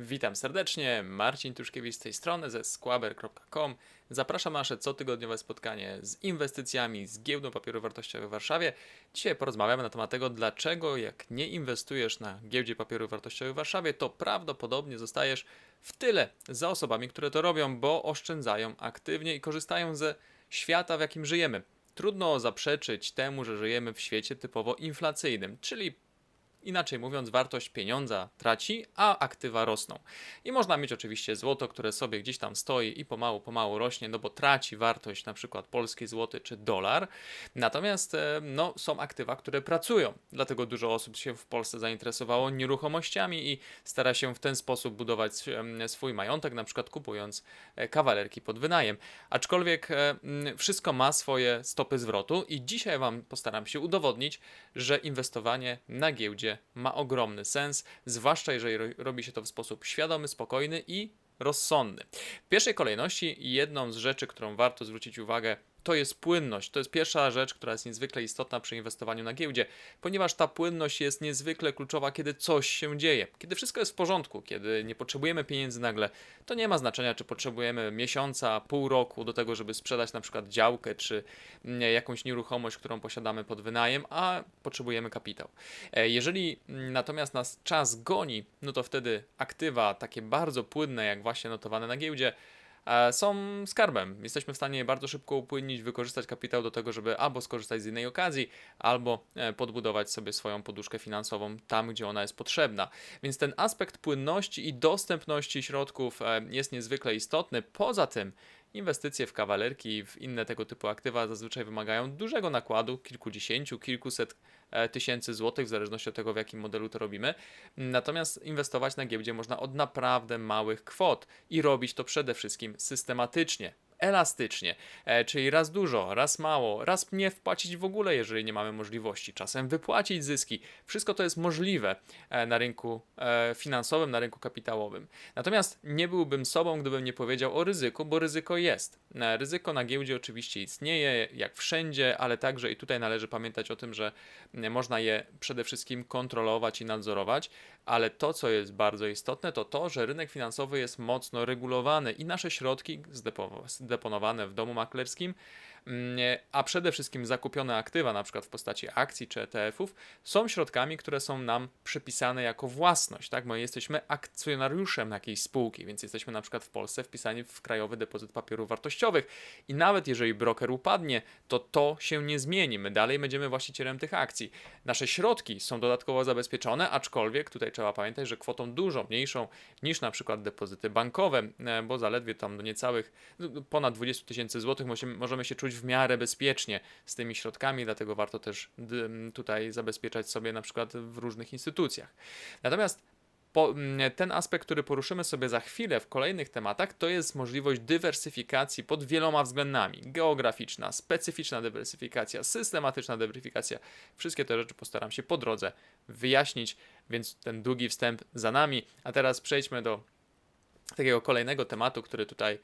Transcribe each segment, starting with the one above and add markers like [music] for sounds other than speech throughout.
Witam serdecznie, Marcin Tuszkiewicz z tej strony ze squaber.com. Zapraszam na nasze cotygodniowe spotkanie z inwestycjami z giełdą papierów wartościowych w Warszawie. Dzisiaj porozmawiamy na temat tego, dlaczego jak nie inwestujesz na giełdzie papierów wartościowych w Warszawie, to prawdopodobnie zostajesz w tyle za osobami, które to robią, bo oszczędzają aktywnie i korzystają ze świata, w jakim żyjemy. Trudno zaprzeczyć temu, że żyjemy w świecie typowo inflacyjnym, czyli Inaczej mówiąc, wartość pieniądza traci, a aktywa rosną. I można mieć oczywiście złoto, które sobie gdzieś tam stoi i pomału, pomału rośnie, no bo traci wartość na przykład polski złoty czy dolar. Natomiast e, no, są aktywa, które pracują. Dlatego dużo osób się w Polsce zainteresowało nieruchomościami i stara się w ten sposób budować swój majątek, na przykład kupując e, kawalerki pod wynajem. Aczkolwiek e, wszystko ma swoje stopy zwrotu i dzisiaj Wam postaram się udowodnić, że inwestowanie na giełdzie ma ogromny sens, zwłaszcza jeżeli robi się to w sposób świadomy, spokojny i rozsądny. W pierwszej kolejności jedną z rzeczy, którą warto zwrócić uwagę to jest płynność. To jest pierwsza rzecz, która jest niezwykle istotna przy inwestowaniu na giełdzie, ponieważ ta płynność jest niezwykle kluczowa, kiedy coś się dzieje. Kiedy wszystko jest w porządku, kiedy nie potrzebujemy pieniędzy nagle, to nie ma znaczenia, czy potrzebujemy miesiąca, pół roku do tego, żeby sprzedać na przykład działkę, czy mm, jakąś nieruchomość, którą posiadamy pod wynajem, a potrzebujemy kapitał. E, jeżeli mm, natomiast nas czas goni, no to wtedy aktywa takie bardzo płynne, jak właśnie notowane na giełdzie, są skarbem. Jesteśmy w stanie bardzo szybko upłynnić, wykorzystać kapitał do tego, żeby albo skorzystać z innej okazji, albo e, podbudować sobie swoją poduszkę finansową tam, gdzie ona jest potrzebna. Więc ten aspekt płynności i dostępności środków e, jest niezwykle istotny. Poza tym, Inwestycje w kawalerki i w inne tego typu aktywa zazwyczaj wymagają dużego nakładu, kilkudziesięciu, kilkuset E, tysięcy złotych, w zależności od tego, w jakim modelu to robimy. Natomiast inwestować na giełdzie można od naprawdę małych kwot i robić to przede wszystkim systematycznie elastycznie, e, czyli raz dużo, raz mało, raz nie wpłacić w ogóle, jeżeli nie mamy możliwości, czasem wypłacić zyski. Wszystko to jest możliwe e, na rynku e, finansowym, na rynku kapitałowym. Natomiast nie byłbym sobą, gdybym nie powiedział o ryzyku, bo ryzyko jest. Ryzyko na giełdzie oczywiście istnieje, jak wszędzie, ale także i tutaj należy pamiętać o tym, że można je przede wszystkim kontrolować i nadzorować, ale to, co jest bardzo istotne, to to, że rynek finansowy jest mocno regulowany i nasze środki zdeponowane w domu maklerskim a przede wszystkim zakupione aktywa, na przykład w postaci akcji czy ETF-ów, są środkami, które są nam przypisane jako własność, tak? Bo jesteśmy akcjonariuszem jakiejś spółki, więc jesteśmy na przykład w Polsce wpisani w krajowy depozyt papierów wartościowych i nawet jeżeli broker upadnie, to to się nie zmieni. My dalej będziemy właścicielem tych akcji. Nasze środki są dodatkowo zabezpieczone, aczkolwiek tutaj trzeba pamiętać, że kwotą dużo mniejszą niż na przykład depozyty bankowe, e, bo zaledwie tam do niecałych no, ponad 20 tysięcy złotych możemy się czuć w miarę bezpiecznie z tymi środkami, dlatego warto też tutaj zabezpieczać sobie na przykład w różnych instytucjach. Natomiast po, ten aspekt, który poruszymy sobie za chwilę w kolejnych tematach, to jest możliwość dywersyfikacji pod wieloma względami. Geograficzna, specyficzna dywersyfikacja, systematyczna dywersyfikacja. Wszystkie te rzeczy postaram się po drodze wyjaśnić, więc ten długi wstęp za nami. A teraz przejdźmy do takiego kolejnego tematu, który tutaj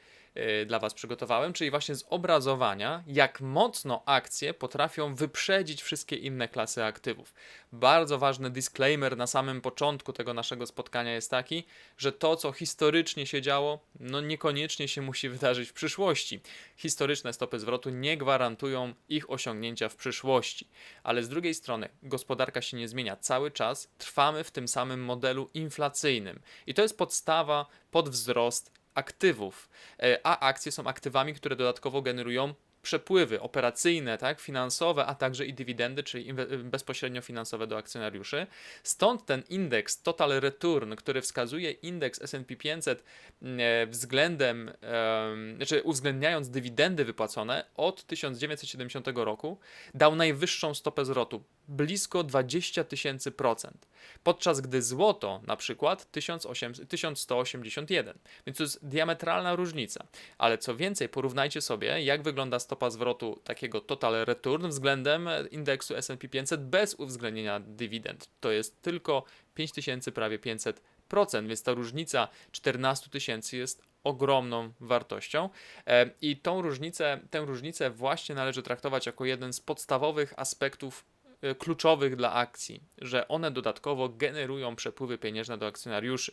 dla Was przygotowałem, czyli właśnie zobrazowania, jak mocno akcje potrafią wyprzedzić wszystkie inne klasy aktywów. Bardzo ważny disclaimer na samym początku tego naszego spotkania jest taki, że to, co historycznie się działo, no niekoniecznie się musi wydarzyć w przyszłości. Historyczne stopy zwrotu nie gwarantują ich osiągnięcia w przyszłości, ale z drugiej strony gospodarka się nie zmienia cały czas, trwamy w tym samym modelu inflacyjnym i to jest podstawa pod wzrost aktywów, e, a akcje są aktywami, które dodatkowo generują przepływy operacyjne, tak, finansowe, a także i dywidendy, czyli bezpośrednio finansowe do akcjonariuszy. Stąd ten indeks Total Return, który wskazuje indeks S&P 500 e, względem, znaczy uwzględniając dywidendy wypłacone od 1970 roku, dał najwyższą stopę zwrotu, blisko 20 tysięcy procent, podczas gdy złoto na przykład 1181, więc to jest diametralna różnica. Ale co więcej, porównajcie sobie, jak wygląda stopa zwrotu takiego total return względem indeksu S&P 500 bez uwzględnienia dywidend. To jest tylko 5000 prawie 500%, więc ta różnica 14 tysięcy jest ogromną wartością e, i tą różnicę, tę różnicę właśnie należy traktować jako jeden z podstawowych aspektów kluczowych dla akcji, że one dodatkowo generują przepływy pieniężne do akcjonariuszy.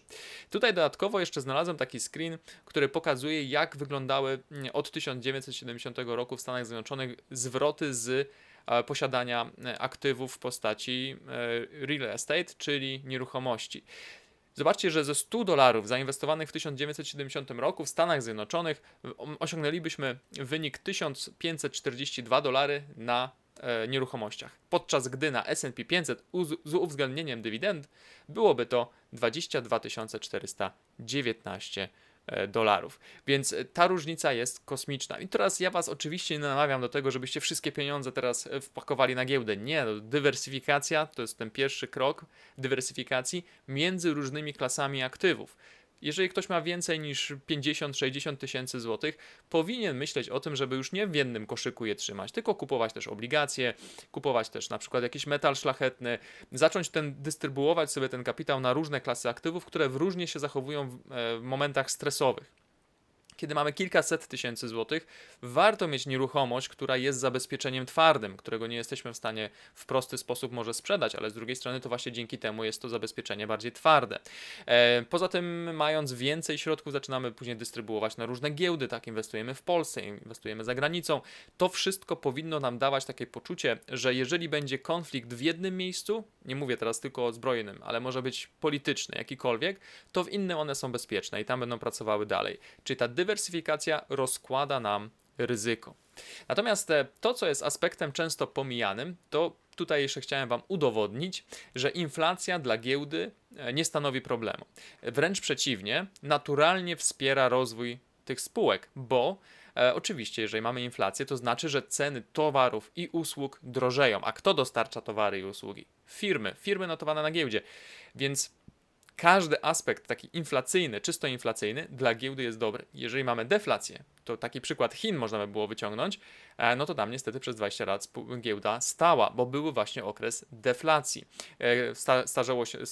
Tutaj dodatkowo jeszcze znalazłem taki screen, który pokazuje, jak wyglądały mm, od 1970 roku w Stanach Zjednoczonych zwroty z e, posiadania e, aktywów w postaci e, real estate, czyli nieruchomości. Zobaczcie, że ze 100 dolarów zainwestowanych w 1970 roku w Stanach Zjednoczonych osiągnęlibyśmy wynik 1542 dolary na e, nieruchomościach, podczas gdy na S&P 500 uz- z uwzględnieniem dywidend byłoby to 22 419 e, dolarów. Więc e, ta różnica jest kosmiczna. I teraz ja Was oczywiście nie namawiam do tego, żebyście wszystkie pieniądze teraz wpakowali na giełdę. Nie, no, dywersyfikacja to jest ten pierwszy krok dywersyfikacji między różnymi klasami aktywów. Jeżeli ktoś ma więcej niż 50-60 tysięcy złotych, powinien myśleć o tym, żeby już nie w jednym koszyku je trzymać, tylko kupować też obligacje, kupować też na przykład jakiś metal szlachetny, zacząć ten dystrybuować sobie ten kapitał na różne klasy aktywów, które różnie się zachowują w, e, w momentach stresowych kiedy mamy kilkaset tysięcy złotych, warto mieć nieruchomość, która jest zabezpieczeniem twardym, którego nie jesteśmy w stanie w prosty sposób może sprzedać, ale z drugiej strony to właśnie dzięki temu jest to zabezpieczenie bardziej twarde. E, poza tym, mając więcej środków, zaczynamy później dystrybuować na różne giełdy, tak, inwestujemy w Polsce, inwestujemy za granicą. To wszystko powinno nam dawać takie poczucie, że jeżeli będzie konflikt w jednym miejscu, nie mówię teraz tylko o zbrojnym, ale może być polityczny, jakikolwiek, to w innym one są bezpieczne i tam będą pracowały dalej. Czyli ta dywersyfikacja rozkłada nam ryzyko. Natomiast e, to, co jest aspektem często pomijanym, to tutaj jeszcze chciałem Wam udowodnić, że inflacja dla giełdy e, nie stanowi problemu. Wręcz przeciwnie, naturalnie wspiera rozwój tych spółek, bo E, oczywiście, jeżeli mamy inflację, to znaczy, że ceny towarów i usług drożeją. A kto dostarcza towary i usługi? Firmy, firmy notowane na giełdzie. Więc każdy aspekt taki inflacyjny, czysto inflacyjny dla giełdy jest dobry. Jeżeli mamy deflację, to taki przykład Chin można by było wyciągnąć, e, no to tam niestety przez 20 lat giełda stała, bo był właśnie okres deflacji. E, sta, starzało się, e,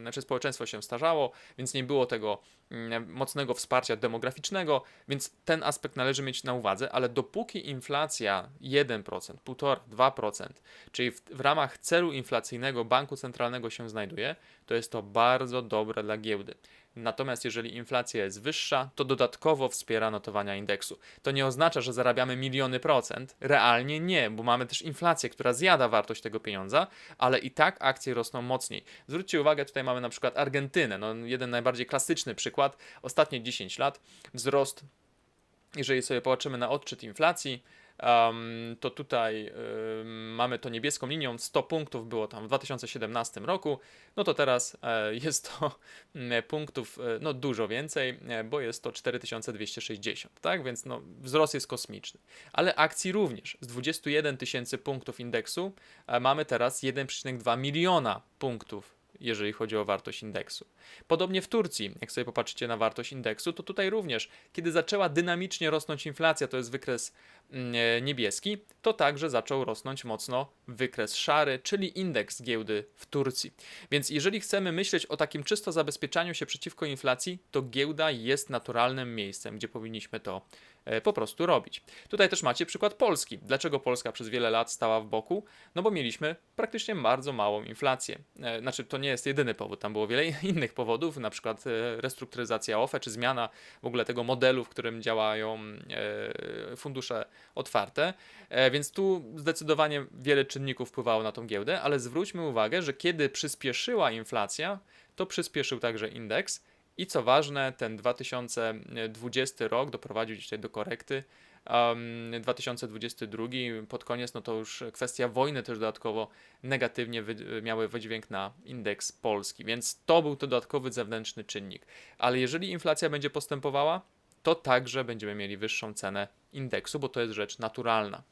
znaczy społeczeństwo się starzało, więc nie było tego mm, mocnego wsparcia demograficznego, więc ten aspekt należy mieć na uwadze, ale dopóki inflacja 1%, 1,5%, 2%, czyli w, w ramach celu inflacyjnego banku centralnego się znajduje, to jest to bardzo dobre dla giełdy. Natomiast jeżeli inflacja jest wyższa, to dodatkowo wspiera notowania indeksu. To nie oznacza, że zarabiamy miliony procent. Realnie nie, bo mamy też inflację, która zjada wartość tego pieniądza, ale i tak akcje rosną mocniej. Zwróćcie uwagę, tutaj mamy na przykład Argentynę, no jeden najbardziej klasyczny przykład. Ostatnie 10 lat wzrost, jeżeli sobie popatrzymy na odczyt inflacji, um, to tutaj um, mamy to niebieską linią, 100 punktów było tam w 2017 roku, no to teraz e, [laughs] jest to mm, punktów e, no, dużo więcej, e, bo jest to 4260, tak? Więc no, wzrost jest kosmiczny. Ale akcji również. Z 21 tysięcy punktów indeksu e, mamy teraz 1,2 miliona punktów jeżeli chodzi o wartość indeksu. Podobnie w Turcji, jak sobie popatrzycie na wartość indeksu, to tutaj również, kiedy zaczęła dynamicznie rosnąć inflacja, to jest wykres mm, e, niebieski, to także zaczął rosnąć mocno wykres szary, czyli indeks giełdy w Turcji. Więc jeżeli chcemy myśleć o takim czysto zabezpieczaniu się przeciwko inflacji, to giełda jest naturalnym miejscem, gdzie powinniśmy to po prostu robić. Tutaj też macie przykład Polski. Dlaczego Polska przez wiele lat stała w boku? No bo mieliśmy praktycznie bardzo małą inflację. E, znaczy, to nie jest jedyny powód, tam było wiele [laughs] innych powodów, na przykład e, restrukturyzacja OFE, czy zmiana w ogóle tego modelu, w którym działają fundusze otwarte, więc tu zdecydowanie wiele czynników wpływało na tą giełdę, ale zwróćmy uwagę, że kiedy przyspieszyła inflacja, to przyspieszył także indeks, i co ważne, ten 2020 rok doprowadził dzisiaj do korekty. Um, 2022 pod koniec, no to już kwestia wojny też dodatkowo negatywnie wy, miały wydźwięk na indeks polski, więc to był to dodatkowy zewnętrzny czynnik. Ale jeżeli inflacja będzie postępowała, to także będziemy mieli wyższą cenę indeksu, bo to jest rzecz naturalna.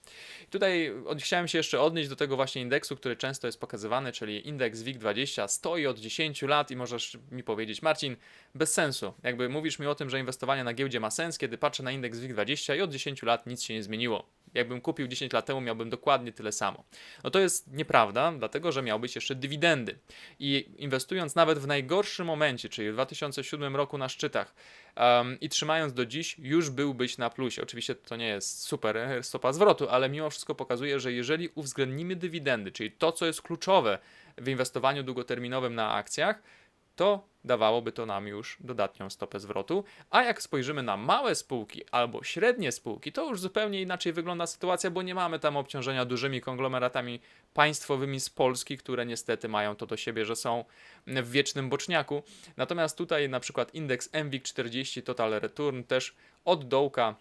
Tutaj chciałem się jeszcze odnieść do tego właśnie indeksu, który często jest pokazywany, czyli indeks WIG20 stoi od 10 lat i możesz mi powiedzieć, Marcin, bez sensu. Jakby mówisz mi o tym, że inwestowanie na giełdzie ma sens, kiedy patrzę na indeks WIG20 i od 10 lat nic się nie zmieniło. jakbym kupił 10 lat temu, miałbym dokładnie tyle samo. No to jest nieprawda, dlatego że miałbyś jeszcze dywidendy. I inwestując nawet w najgorszym momencie, czyli w 2007 roku na szczytach um, i trzymając do dziś, już byłbyś na plusie. Oczywiście to nie jest super e, stopa zwrotu, ale mimo wszystko pokazuje, że jeżeli uwzględnimy dywidendy, czyli to, co jest kluczowe w inwestowaniu długoterminowym na akcjach, to dawałoby to nam już dodatnią stopę zwrotu. A jak spojrzymy na małe spółki albo średnie spółki, to już zupełnie inaczej wygląda sytuacja, bo nie mamy tam obciążenia dużymi konglomeratami państwowymi z Polski, które niestety mają to do siebie, że są w wiecznym boczniaku. Natomiast tutaj na przykład indeks MWIG 40 Total Return też od dołka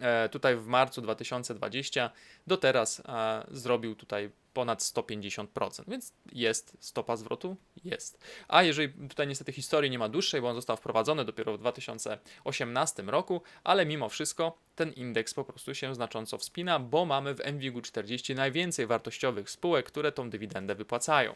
e, tutaj w marcu 2020 do teraz e, zrobił tutaj ponad 150%, więc jest stopa zwrotu? Jest. A jeżeli tutaj niestety historii nie ma dłuższej, bo on został wprowadzony dopiero w 2018 roku, ale mimo wszystko ten indeks po prostu się znacząco wspina, bo mamy w MWIG 40 najwięcej wartościowych spółek, które tą dywidendę wypłacają.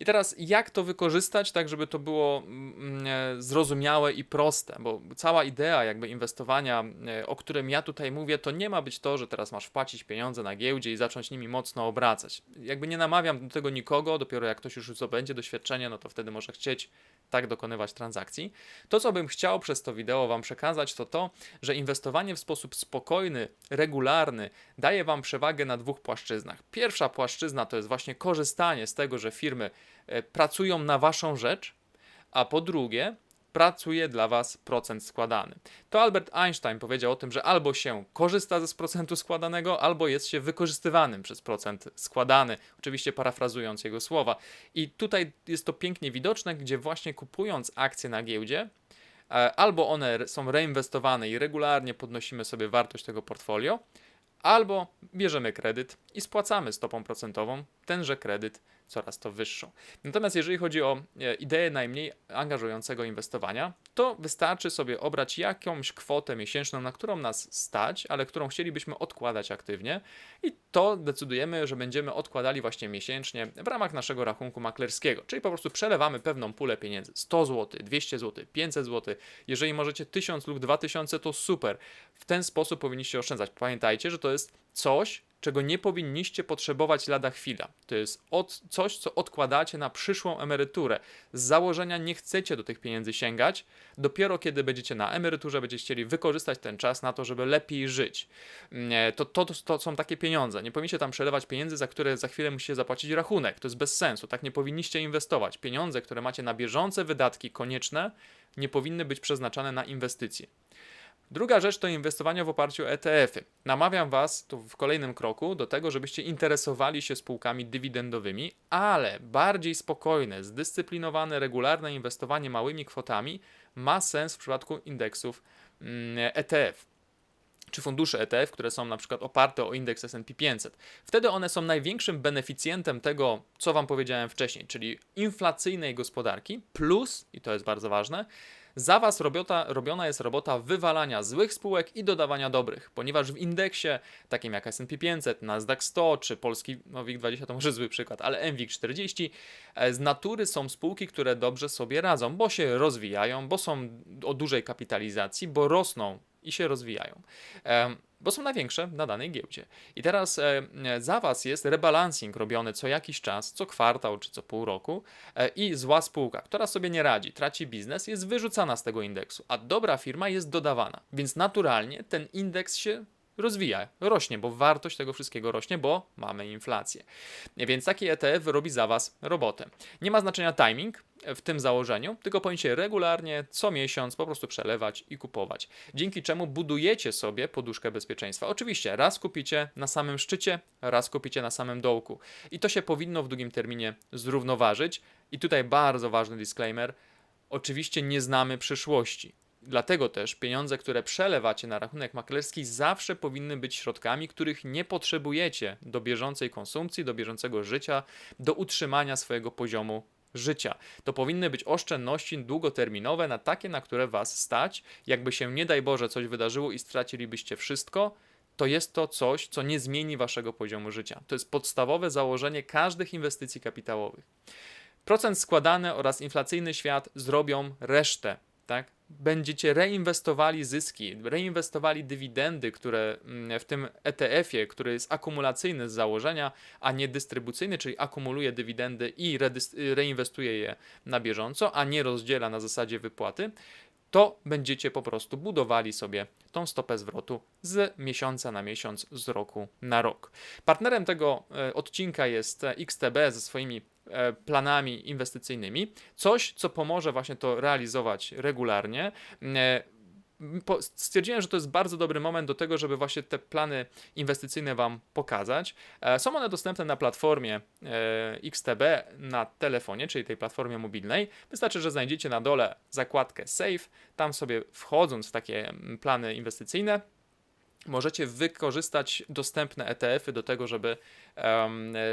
I teraz jak to wykorzystać, tak żeby to było mm, e, zrozumiałe i proste, bo cała idea jakby inwestowania, e, o którym ja tutaj mówię, to nie ma być to, że teraz masz wpłacić pieniądze na giełdzie i zacząć nimi mocno obracać. Jakby nie namawiam do tego nikogo, dopiero jak ktoś już zdobędzie doświadczenie, no to wtedy może chcieć tak dokonywać transakcji. To, co bym chciał przez to wideo Wam przekazać, to to, że inwestowanie w sposób spokojny, regularny daje Wam przewagę na dwóch płaszczyznach. Pierwsza płaszczyzna to jest właśnie korzystanie z tego, że firmy e, pracują na Waszą rzecz, a po drugie, pracuje dla Was procent składany. To Albert Einstein powiedział o tym, że albo się korzysta ze procentu składanego, albo jest się wykorzystywanym przez procent składany, oczywiście parafrazując jego słowa. I tutaj jest to pięknie widoczne, gdzie właśnie kupując akcje na giełdzie, albo one są reinwestowane i regularnie podnosimy sobie wartość tego portfolio, albo bierzemy kredyt i spłacamy stopą procentową tenże kredyt coraz to wyższą. Natomiast jeżeli chodzi o e, ideę najmniej angażującego inwestowania, to wystarczy sobie obrać jakąś kwotę miesięczną, na którą nas stać, ale którą chcielibyśmy odkładać aktywnie i to decydujemy, że będziemy odkładali właśnie miesięcznie w ramach naszego rachunku maklerskiego, czyli po prostu przelewamy pewną pulę pieniędzy, 100 zł, 200 zł, 500 zł, jeżeli możecie 1000 lub 2000 to super. W ten sposób powinniście oszczędzać. Pamiętajcie, że to jest coś, czego nie powinniście potrzebować lada chwila. To jest od, coś, co odkładacie na przyszłą emeryturę. Z założenia nie chcecie do tych pieniędzy sięgać, dopiero kiedy będziecie na emeryturze, będziecie chcieli wykorzystać ten czas na to, żeby lepiej żyć. To, to, to są takie pieniądze. Nie powinniście tam przelewać pieniędzy, za które za chwilę musicie zapłacić rachunek. To jest bez sensu. Tak nie powinniście inwestować. Pieniądze, które macie na bieżące wydatki konieczne, nie powinny być przeznaczane na inwestycje. Druga rzecz to inwestowanie w oparciu o ETF-y. Namawiam Was tu w kolejnym kroku do tego, żebyście interesowali się spółkami dywidendowymi, ale bardziej spokojne, zdyscyplinowane, regularne inwestowanie małymi kwotami ma sens w przypadku indeksów ETF mm, e czy fundusze ETF, które są na przykład oparte o indeks S&P 500. Wtedy one są największym beneficjentem tego, co Wam powiedziałem wcześniej, czyli inflacyjnej gospodarki, plus, i to jest bardzo ważne, za Was robiona jest robota wywalania złych spółek i dodawania dobrych, ponieważ w indeksie takim jak S&P 500, Nasdaq 100 czy polski no WIG20 to może zły przykład, ale MWIG 40 e, z natury są spółki, które dobrze sobie radzą, bo się rozwijają, bo są o dużej kapitalizacji, bo rosną i się rozwijają bo są największe na danej giełdzie. I teraz e, za Was jest rebalancing robiony co jakiś czas, co kwartał czy co pół roku e, i zła spółka, która sobie nie radzi, traci biznes, jest wyrzucana z tego indeksu, a dobra firma jest dodawana. Więc naturalnie ten indeks się rozwija, rośnie, bo wartość tego wszystkiego rośnie, bo mamy inflację. Więc taki ETF robi za Was robotę. Nie ma znaczenia timing w tym założeniu, tylko powinniście regularnie, co miesiąc po prostu przelewać i kupować. Dzięki czemu budujecie sobie poduszkę bezpieczeństwa. Oczywiście raz kupicie na samym szczycie, raz kupicie na samym dołku. I to się powinno w długim terminie zrównoważyć. I tutaj bardzo ważny disclaimer. Oczywiście nie znamy przyszłości. Dlatego też pieniądze, które przelewacie na rachunek maklerski, zawsze powinny być środkami, których nie potrzebujecie do bieżącej konsumpcji, do bieżącego życia, do utrzymania swojego poziomu życia. To powinny być oszczędności długoterminowe na takie, na które Was stać. Jakby się nie daj Boże coś wydarzyło i stracilibyście wszystko, to jest to coś, co nie zmieni Waszego poziomu życia. To jest podstawowe założenie każdych inwestycji kapitałowych. Procent składany oraz inflacyjny świat zrobią resztę tak? Będziecie reinwestowali zyski, reinwestowali dywidendy, które mm, w tym ETF-ie, który jest akumulacyjny z założenia, a nie dystrybucyjny, czyli akumuluje dywidendy i reinwestuje je na bieżąco, a nie rozdziela na zasadzie wypłaty, to będziecie po prostu budowali sobie tą stopę zwrotu z miesiąca na miesiąc, z roku na rok. Partnerem tego e, odcinka jest e, XTB ze swoimi planami inwestycyjnymi. Coś, co pomoże właśnie to realizować regularnie. E, po- Stwierdziłem, że to jest bardzo dobry moment do tego, żeby właśnie te plany inwestycyjne Wam pokazać. E, Są one dostępne na platformie e, XTB na telefonie, czyli tej platformie mobilnej. Wystarczy, że znajdziecie na dole zakładkę Save. Tam sobie wchodząc w takie mm, plany inwestycyjne, możecie wykorzystać dostępne ETF-y do tego, żeby e,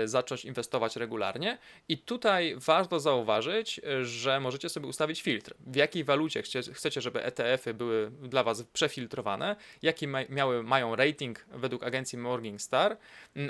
zacząć inwestować regularnie. I tutaj warto zauważyć, że możecie sobie ustawić filtr. W jakiej walucie chcecie, żeby ETF-y były dla Was przefiltrowane, jaki miały, mają rating według agencji Morningstar,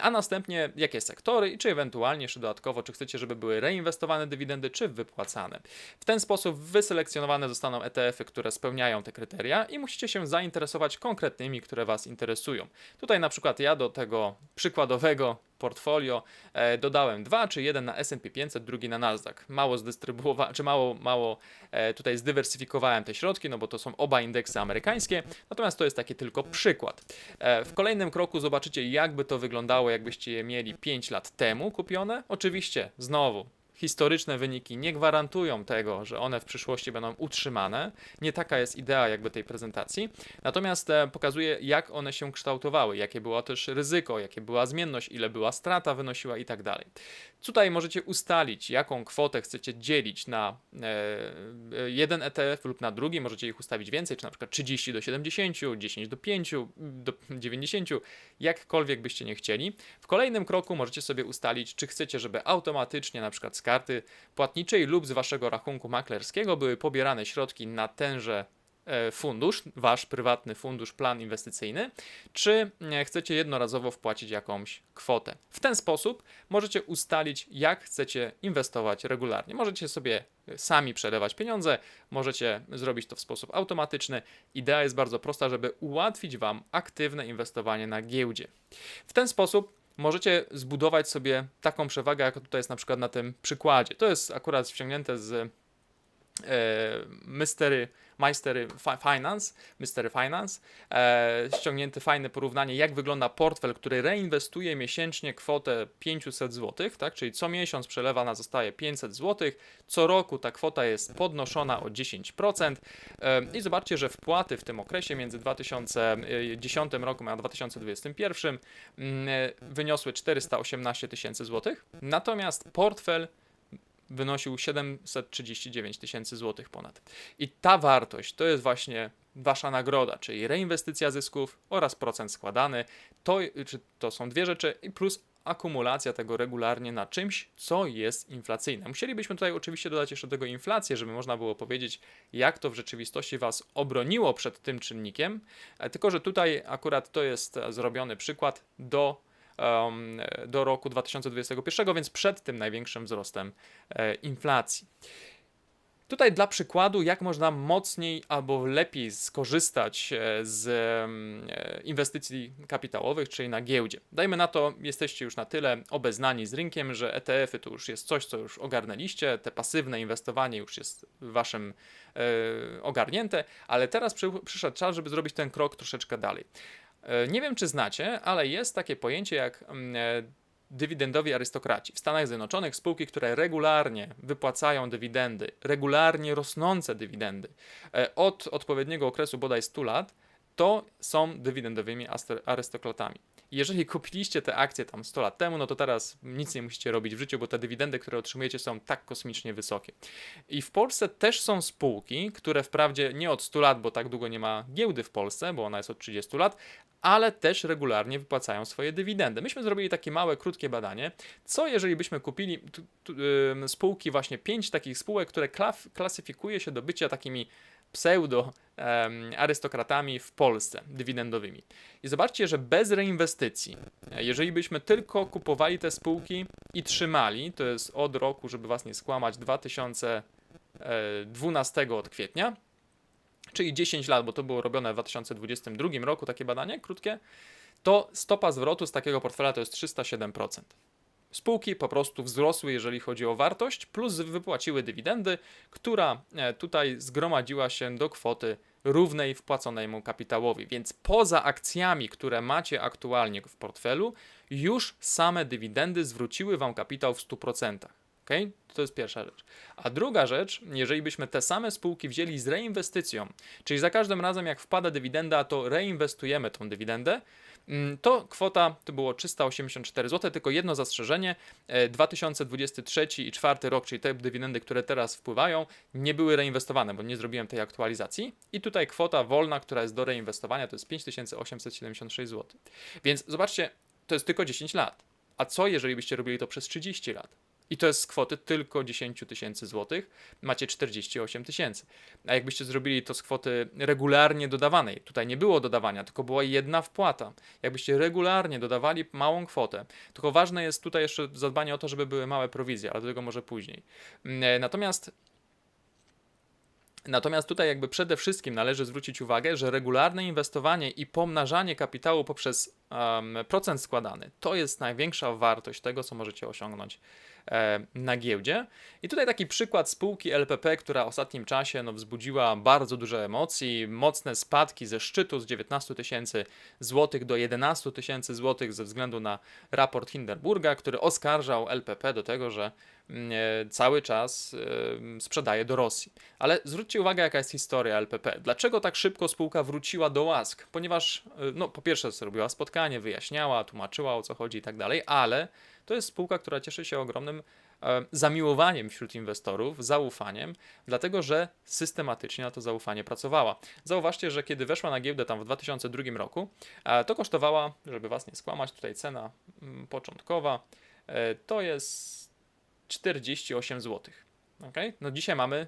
a następnie jakie sektory i czy ewentualnie jeszcze dodatkowo, czy chcecie, żeby były reinwestowane dywidendy, czy wypłacane. W ten sposób wyselekcjonowane zostaną ETF-y, które spełniają te kryteria i musicie się zainteresować konkretnymi, które Was interesują. Tutaj na przykład ja do tego przykładowego portfolio e, dodałem dwa, czy jeden na S&P 500, drugi na Nasdaq. Mało zdystrybuowałem, czy mało, mało e, tutaj zdywersyfikowałem te środki, no bo to są oba indeksy amerykańskie, natomiast to jest taki tylko przykład. E, w kolejnym kroku zobaczycie, jakby to wyglądało, jakbyście je mieli 5 lat temu kupione. Oczywiście, znowu, historyczne wyniki nie gwarantują tego, że one w przyszłości będą utrzymane. Nie taka jest idea jakby tej prezentacji. Natomiast e, pokazuje, jak one się kształtowały, jakie było też ryzyko, jakie była zmienność, ile była strata wynosiła i tak dalej. Tutaj możecie ustalić, jaką kwotę chcecie dzielić na e, e, jeden ETF lub na drugi. Możecie ich ustawić więcej, czy na przykład 30 do 70, 10 do 5, do 90, jakkolwiek byście nie chcieli. W kolejnym kroku możecie sobie ustalić, czy chcecie, żeby automatycznie na przykład z karty płatniczej lub z waszego rachunku maklerskiego były pobierane środki na tenże fundusz, wasz prywatny fundusz, plan inwestycyjny, czy e, chcecie jednorazowo wpłacić jakąś kwotę. W ten sposób możecie ustalić, jak chcecie inwestować regularnie. Możecie sobie sami przelewać pieniądze, możecie zrobić to w sposób automatyczny. Idea jest bardzo prosta, żeby ułatwić Wam aktywne inwestowanie na giełdzie. W ten sposób możecie zbudować sobie taką przewagę, jak tutaj jest na przykład na tym przykładzie. To jest akurat ściągnięte z e, Mystery, Fi- Finance, Mystery Finance, e, ściągnięte fajne porównanie, jak wygląda portfel, który reinwestuje miesięcznie kwotę 500 zł, tak? czyli co miesiąc przelewana zostaje 500 zł, co roku ta kwota jest podnoszona o 10% e, i zobaczcie, że wpłaty w tym okresie między 2010 rokiem a 2021 mm, e, wyniosły 418 tysięcy złotych, natomiast portfel wynosił 739 tysięcy złotych ponad. I ta wartość to jest właśnie wasza nagroda, czyli reinwestycja zysków oraz procent składany. To, czy to są dwie rzeczy i plus akumulacja tego regularnie na czymś, co jest inflacyjne. Musielibyśmy tutaj oczywiście dodać jeszcze do tego inflację, żeby można było powiedzieć, jak to w rzeczywistości was obroniło przed tym czynnikiem. E, Tylko, że tutaj akurat to jest zrobiony przykład do do roku 2021, więc przed tym największym wzrostem e, inflacji. Tutaj dla przykładu, jak można mocniej albo lepiej skorzystać e, z e, inwestycji kapitałowych, czyli na giełdzie. Dajmy na to, jesteście już na tyle obeznani z rynkiem, że ETF-y to już jest coś, co już ogarnęliście, te pasywne inwestowanie już jest waszym ogarnięte, ale teraz przy, przyszedł czas, żeby zrobić ten krok troszeczkę dalej. E, Nie wiem, czy znacie, ale jest takie pojęcie jak mm, e, dywidendowi arystokraci. W Stanach Zjednoczonych spółki, które regularnie wypłacają dywidendy, regularnie rosnące dywidendy e, od odpowiedniego okresu bodaj 100 lat, to są dywidendowymi arystokratami. Jeżeli kupiliście te akcje tam 100 lat temu, no to teraz nic nie musicie robić w życiu, bo te dywidendy, które otrzymujecie, są tak kosmicznie wysokie. I w Polsce też są spółki, które wprawdzie nie od 100 lat, bo tak długo nie ma giełdy w Polsce, bo ona jest od 30 lat, ale też regularnie wypłacają swoje dywidendy. Myśmy zrobili takie małe, krótkie badanie, co jeżeli byśmy kupili spółki, właśnie pięć takich spółek, które klasyfikuje się do bycia takimi pseudo em, arystokratami w Polsce, dywidendowymi. I zobaczcie, że bez reinwestycji, e, jeżeli byśmy tylko kupowali te spółki i trzymali, to jest od roku, żeby was nie skłamać, 2012 od kwietnia, czyli 10 lat, bo to było robione w 2022 roku, takie badanie krótkie, to stopa zwrotu z takiego portfela to jest 307%. Spółki po prostu wzrosły, jeżeli chodzi o wartość, plus wypłaciły dywidendy, która e, tutaj zgromadziła się do kwoty równej wpłaconemu kapitałowi. Więc poza akcjami, które macie aktualnie w portfelu, już same dywidendy zwróciły Wam kapitał w 100%. Okay? To jest pierwsza rzecz. A druga rzecz, jeżeli byśmy te same spółki wzięli z reinwestycją, czyli za każdym razem jak wpada dywidenda, to reinwestujemy tą dywidendę, to kwota to było 384 zł, tylko jedno zastrzeżenie, e, 2023 i 4 rok, czyli te dywidendy, które teraz wpływają, nie były reinwestowane, bo nie zrobiłem tej aktualizacji i tutaj kwota wolna, która jest do reinwestowania to jest 5876 zł. Więc zobaczcie, to jest tylko 10 lat. A co jeżeli byście robili to przez 30 lat? I to jest z kwoty tylko 10 tysięcy złotych, macie 48 tysięcy. A jakbyście zrobili to z kwoty regularnie dodawanej, tutaj nie było dodawania, tylko była jedna wpłata. Jakbyście regularnie dodawali małą kwotę, tylko ważne jest tutaj jeszcze zadbanie o to, żeby były małe prowizje, ale do tego może później. Mm, Natomiast Natomiast tutaj jakby przede wszystkim należy zwrócić uwagę, że regularne inwestowanie i pomnażanie kapitału poprzez um, procent składany to jest największa wartość tego, co możecie osiągnąć e, na giełdzie. I tutaj taki przykład spółki LPP, która w ostatnim czasie no, wzbudziła bardzo duże emocji, mocne spadki ze szczytu z 19 tysięcy złotych do 11 tysięcy złotych ze względu na raport Hindenburga, który oskarżał LPP do tego, że mm, e, cały czas e, sprzedaje do Rosji. Ale zwróćcie uwagę, jaka jest historia LPP. Dlaczego tak szybko spółka wróciła do łask? Ponieważ, e, no, po pierwsze, zrobiła spotkanie, wyjaśniała, tłumaczyła o co chodzi i tak dalej, ale to jest spółka, która cieszy się ogromnym e, zamiłowaniem wśród inwestorów, zaufaniem, dlatego że systematycznie na to zaufanie pracowała. Zauważcie, że kiedy weszła na giełdę tam w 2002 roku, e, to kosztowała, żeby was nie skłamać, tutaj cena mm, początkowa e, to jest 48 zł. Okay? No dzisiaj mamy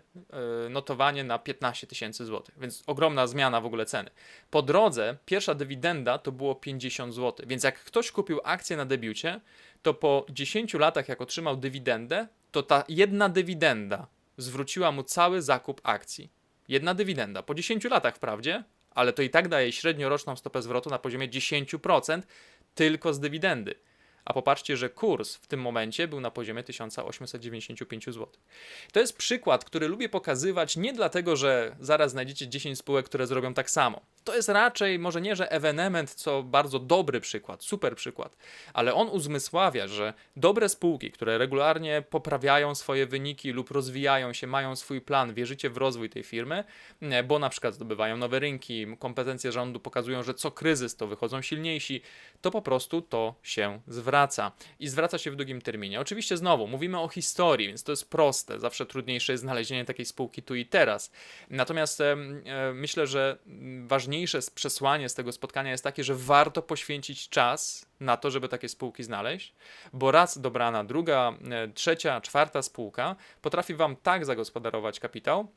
notowanie na 15 tysięcy złotych, więc ogromna zmiana w ogóle ceny. Po drodze pierwsza dywidenda to było 50 zł, więc jak ktoś kupił akcję na debiucie, to po 10 latach jak otrzymał dywidendę, to ta jedna dywidenda zwróciła mu cały zakup akcji. Jedna dywidenda. Po 10 latach wprawdzie, ale to i tak daje średnioroczną stopę zwrotu na poziomie 10% tylko z dywidendy. A popatrzcie, że kurs w tym momencie był na poziomie 1895 zł. To jest przykład, który lubię pokazywać nie dlatego, że zaraz znajdziecie 10 spółek, które zrobią tak samo. To jest raczej, może nie, że ewenement, co bardzo dobry przykład, super przykład, ale on uzmysławia, że dobre spółki, które regularnie poprawiają swoje wyniki lub rozwijają się, mają swój plan, wierzycie w rozwój tej firmy, bo na przykład zdobywają nowe rynki, kompetencje rządu pokazują, że co kryzys to wychodzą silniejsi, to po prostu to się zwraca i zwraca się w długim terminie. Oczywiście znowu mówimy o historii, więc to jest proste, zawsze trudniejsze jest znalezienie takiej spółki tu i teraz. Natomiast e, myślę, że ważniejsze przesłanie z tego spotkania jest takie, że warto poświęcić czas na to, żeby takie spółki znaleźć, bo raz dobrana, druga, e, trzecia, czwarta spółka potrafi Wam tak zagospodarować kapitał,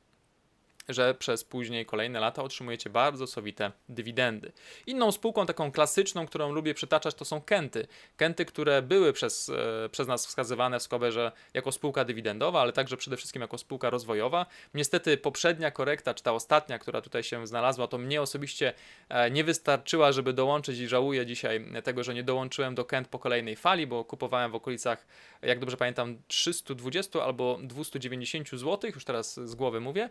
że przez później kolejne lata otrzymujecie bardzo sowite dywidendy. Inną spółką taką klasyczną, którą lubię przytaczać, to są Kenty. Kenty, które były przez, e, przez nas wskazywane w Skoberze jako spółka dywidendowa, ale także przede wszystkim jako spółka rozwojowa. Niestety poprzednia korekta, czy ta ostatnia, która tutaj się znalazła, to mnie osobiście e, nie wystarczyła, żeby dołączyć i żałuję dzisiaj tego, że nie dołączyłem do Kent po kolejnej fali, bo kupowałem w okolicach, jak dobrze pamiętam, 320 albo 290 zł, już teraz z głowy mówię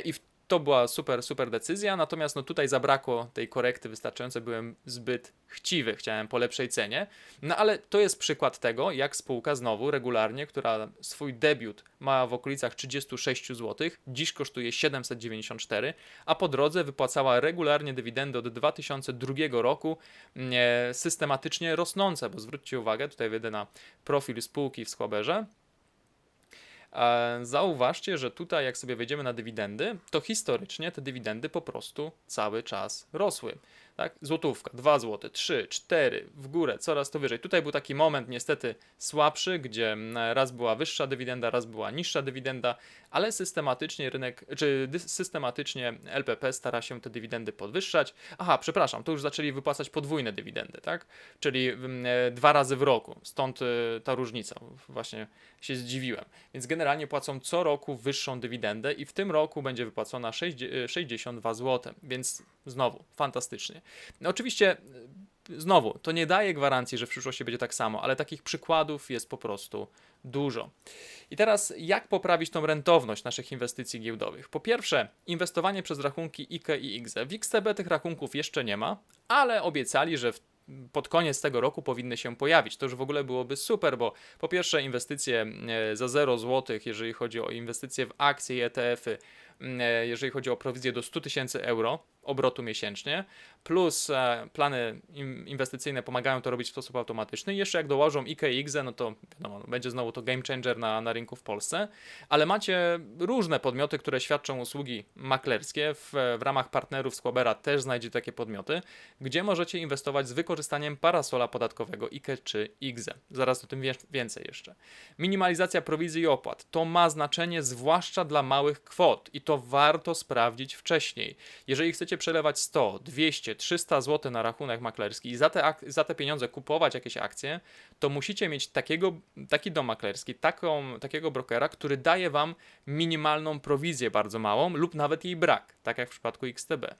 i to była super, super decyzja, natomiast no tutaj zabrakło tej korekty wystarczającej, byłem zbyt chciwy, chciałem po lepszej cenie, no ale to jest przykład tego, jak spółka znowu regularnie, która swój debiut ma w okolicach 36 zł, dziś kosztuje 794, a po drodze wypłacała regularnie dywidendy od 2002 roku, e, systematycznie rosnące, bo zwróćcie uwagę, tutaj wyjdę na profil spółki w Squaberze, Zauważcie, że tutaj jak sobie wejdziemy na dywidendy, to historycznie te dywidendy po prostu cały czas rosły. Tak? Złotówka, 2 zł, 3, 4, w górę, coraz to wyżej. Tutaj był taki moment niestety słabszy, gdzie mm, raz była wyższa dywidenda, raz była niższa dywidenda, ale systematycznie rynek, czy systematycznie LPP stara się te dywidendy podwyższać. Aha, przepraszam, to już zaczęli wypłacać podwójne dywidendy, tak? Czyli mm, e, dwa razy w roku, stąd e, ta różnica. Właśnie się zdziwiłem. Więc generalnie płacą co roku wyższą dywidendę i w tym roku będzie wypłacona 60 62 zł, więc znowu fantastycznie. No oczywiście y, znowu to nie daje gwarancji, że w przyszłości będzie tak samo, ale takich przykładów jest po prostu dużo. I teraz jak poprawić tą rentowność naszych inwestycji giełdowych? Po pierwsze, inwestowanie przez rachunki IKE i IGZE. W XTB tych rachunków jeszcze nie ma, ale obiecali, że w pod koniec tego roku powinny się pojawić. To już w ogóle byłoby super, bo po pierwsze inwestycje e, za 0 zł, jeżeli chodzi o inwestycje w akcje i ETF-y, e, jeżeli chodzi o prowizję do 100 tysięcy euro obrotu miesięcznie, plus e, plany inwestycyjne pomagają to robić w sposób automatyczny. I jeszcze jak dołożą IKE i IGZE, no to wiadomo, będzie znowu to game changer na, na rynku w Polsce, ale macie różne podmioty, które świadczą usługi maklerskie. W, w ramach partnerów Squabera też znajdzie takie podmioty, gdzie możecie inwestować z wykorzystaniem parasola podatkowego IKE czy IGZE. Zaraz o tym więcej jeszcze. Minimalizacja prowizji i opłat. To ma znaczenie zwłaszcza dla małych kwot i to warto sprawdzić wcześniej. Jeżeli chcecie przelewać 100, 200, 300 zł na rachunek maklerski i za te, za te pieniądze kupować jakieś akcje, to musicie mieć takiego, taki dom maklerski, taką, takiego brokera, który daje wam minimalną prowizję bardzo małą lub nawet jej brak, tak jak w przypadku XTB.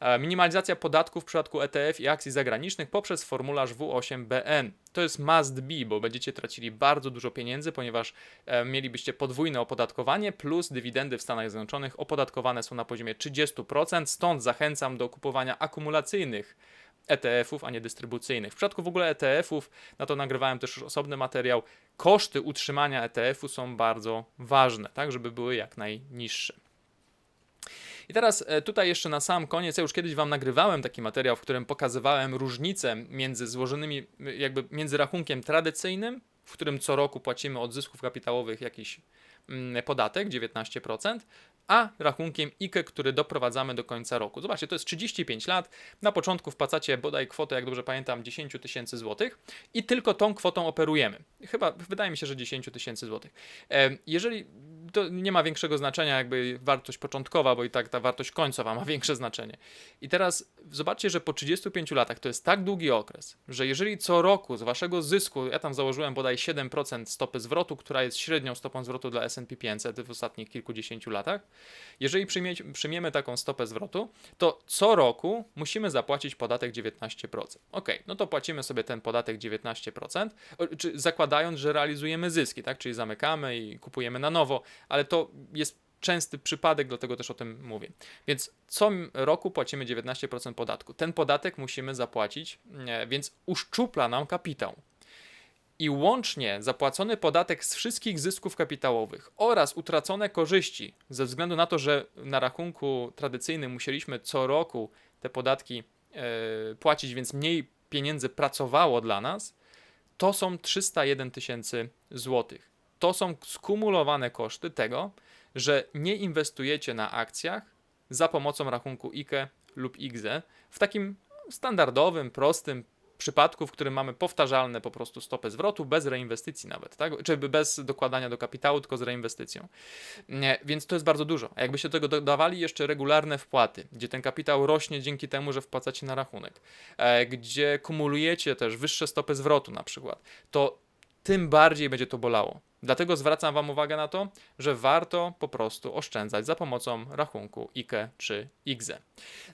E, Minimalizacja podatków w przypadku ETF i akcji zagranicznych poprzez formularz W8BN. To jest must be, bo będziecie tracili bardzo dużo pieniędzy, ponieważ e, mielibyście podwójne opodatkowanie plus dywidendy w Stanach Zjednoczonych opodatkowane są na poziomie 30%, stąd zachęcam do kupowania akumulacyjnych ETF-ów, a nie dystrybucyjnych. W przypadku w ogóle ETF-ów, na to nagrywałem też już osobny materiał, koszty utrzymania ETF-u są bardzo ważne, tak, żeby były jak najniższe. I teraz e, tutaj jeszcze na sam koniec, ja już kiedyś Wam nagrywałem taki materiał, w którym pokazywałem różnicę między złożonymi, jakby między rachunkiem tradycyjnym, w którym co roku płacimy od zysków kapitałowych jakiś podatek 19%, a rachunkiem IKE, który doprowadzamy do końca roku. Zobaczcie, to jest 35 lat. Na początku wpłacacie bodaj kwotę, jak dobrze pamiętam, 10 tysięcy złotych i tylko tą kwotą operujemy. Chyba, wydaje mi się, że 10 tysięcy złotych. E, Jeżeli to nie ma większego znaczenia, jakby wartość początkowa, bo i tak ta wartość końcowa ma [laughs] większe znaczenie. I teraz zobaczcie, że po 35 latach to jest tak długi okres, że jeżeli co roku z waszego zysku, ja tam założyłem bodaj 7% stopy zwrotu, która jest średnią stopą zwrotu dla S&P 500 w ostatnich kilkudziesięciu latach, jeżeli przyjmiemy taką stopę zwrotu, to co roku musimy zapłacić podatek 19%. Ok, no to płacimy sobie ten podatek 19%, o, czy zakładając, że realizujemy zyski, tak? Czyli zamykamy i kupujemy na nowo, ale to jest częsty przypadek, dlatego też o tym mówię. Więc co roku płacimy 19% podatku. Ten podatek musimy zapłacić, e, więc uszczupla nam kapitał. I łącznie zapłacony podatek z wszystkich zysków kapitałowych oraz utracone korzyści, ze względu na to, że na rachunku tradycyjnym musieliśmy co roku te podatki e, płacić, więc mniej pieniędzy pracowało dla nas, to są 301 tysięcy złotych. To są skumulowane koszty tego, że nie inwestujecie na akcjach za pomocą rachunku IKE lub IGZE w takim standardowym, prostym przypadku, w którym mamy powtarzalne po prostu stopę zwrotu bez reinwestycji nawet, tak? Czy bez dokładania do kapitału, tylko z reinwestycją. Nie, więc to jest bardzo dużo. A jakbyście do tego dodawali jeszcze regularne wpłaty, gdzie ten kapitał rośnie dzięki temu, że wpłacacie na rachunek, e, gdzie kumulujecie też wyższe stopy zwrotu na przykład, to tym bardziej będzie to bolało. Dlatego zwracam Wam uwagę na to, że warto po prostu oszczędzać za pomocą rachunku IKE czy IGZE.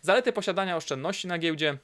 Zalety posiadania oszczędności na giełdzie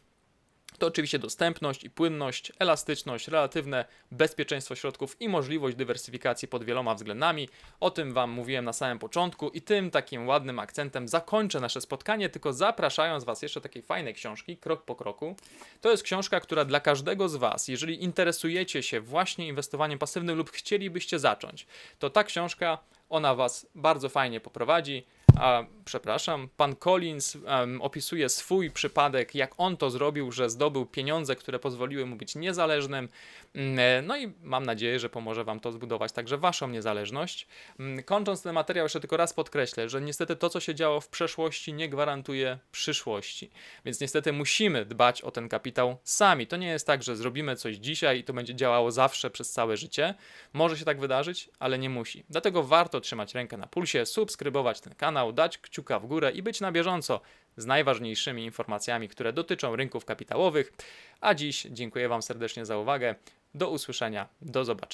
to oczywiście dostępność i płynność, elastyczność, relatywne bezpieczeństwo środków i możliwość dywersyfikacji pod wieloma względami. O tym Wam mówiłem na samym początku i tym takim ładnym akcentem zakończę nasze spotkanie, tylko zapraszając Was jeszcze takiej fajnej książki, krok po kroku. To jest książka, która dla każdego z Was, jeżeli interesujecie się właśnie inwestowaniem pasywnym lub chcielibyście zacząć, to ta książka, ona Was bardzo fajnie poprowadzi. A przepraszam, pan Collins em, opisuje swój przypadek, jak on to zrobił, że zdobył pieniądze, które pozwoliły mu być niezależnym. Mm, e, No i mam nadzieję, że pomoże wam to zbudować także waszą niezależność. Mm, Kończąc ten materiał, jeszcze tylko raz podkreślę, że niestety to, co się działo w przeszłości, nie gwarantuje przyszłości. Więc niestety musimy dbać o ten kapitał sami. To nie jest tak, że zrobimy coś dzisiaj i to będzie działało zawsze przez całe życie. Może się tak wydarzyć, ale nie musi. Dlatego warto trzymać rękę na pulsie, subskrybować ten kanał, dać kciuka w górę i być na bieżąco z najważniejszymi informacjami, które dotyczą rynków kapitałowych. A dziś dziękuję Wam serdecznie za uwagę. Do usłyszenia, do zobaczenia.